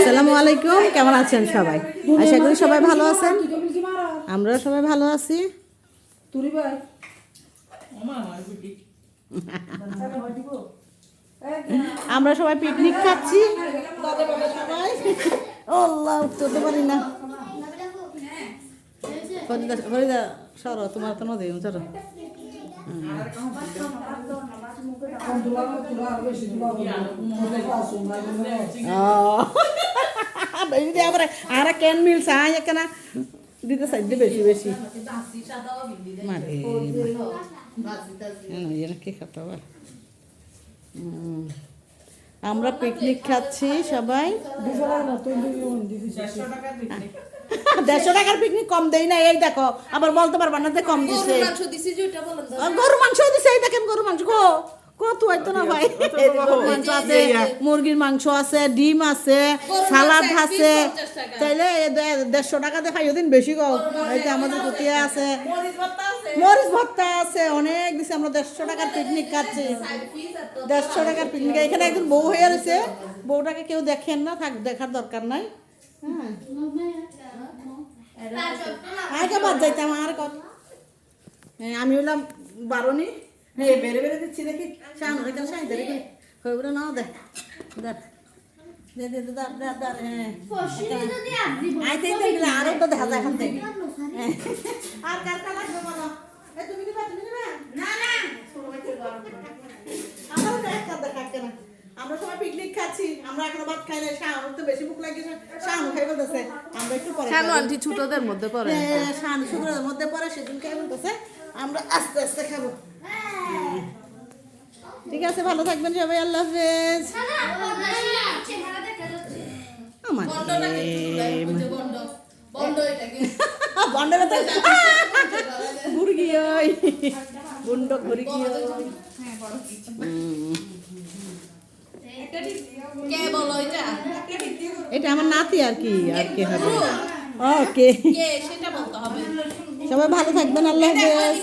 আসসালামু আলাইকুম, কেমন আছেন সবাই? আশা করি সবাই ভালো আছেন। আমরাও সবাই ভালো আছি। আমরা সবাই পিকনিক খাচ্ছি। উঠতে পারি না। ফরিদা সরো, তোমার তো নদী সরো। তুলা আবার আর কেন মিলছে দিতে চাইতে বেশি বেশি মারে কি খেতে আমরা পিকনিক খাচ্ছি সবাই দেড়শো টাকার পিকনিক কম দেই না এই দেখো আবার বলতে পারবা না যে কম দিছে গরু মাংস দিছে এই দেখেন গরু মাংস গো কত হয়তো না ভাই। এই যে গরু মাংস আছে মুরগির মাংস আছে ডিম আছে সালাদ আছে। তাইলে দেড়শো টাকা দেখাই ওদিন বেশি গো এই আমাদের কুটিয়া আছে। মরিচ ভর্তা আছে। অনেক দিছে আমরা দেড়শো টাকার পিকনিক খাচ্ছি। দেড়শো টাকার পিকনিক এখানে একজন বউ হয়ে রয়েছে। বউটাকে কেউ দেখেন না থাক দেখার দরকার নাই। হ্যাঁ। আগে বাদ যাইতাম আর কত? হ্যাঁ, আমি হলাম বারণি। হ্যাঁ বেড়ে বেড়ে দিচ্ছি দেখি শান এখানে শান দেখি হয়ে বলে না দেখ দেখ দে দে দে দাঁড় দাঁড় দাঁড় হ্যাঁ আইতে দেখলে আরও তো দেখা যায় এখান থেকে হ্যাঁ। আর কার কার লাগবে বলো এ তুমি নিবা তুমি নিবা না না আমারও তো একটা দেখা কেন আমরা সবাই পিকনিক খাচ্ছি আমরা এখনও ভাত খাই না শাহ তো বেশি ভুক শাহ খাই বলতেছে আমরা একটু পরে কেন আন্টি ছোটদের মধ্যে পড়ে হ্যাঁ, শান শুক্রের মধ্যে পরে সেদিন খাই বলতেছে আমরা আস্তে আস্তে খাব ঠিক আছে ভালো থাকবেন সবাই আল্লাহ হাফেজ। বন্ডের ওই। বুন্ড এটা আমার নাতি আর কি আর কি হবে? ওকে। সবাই ভালো থাকবেন আল্লাহ হাফেজ।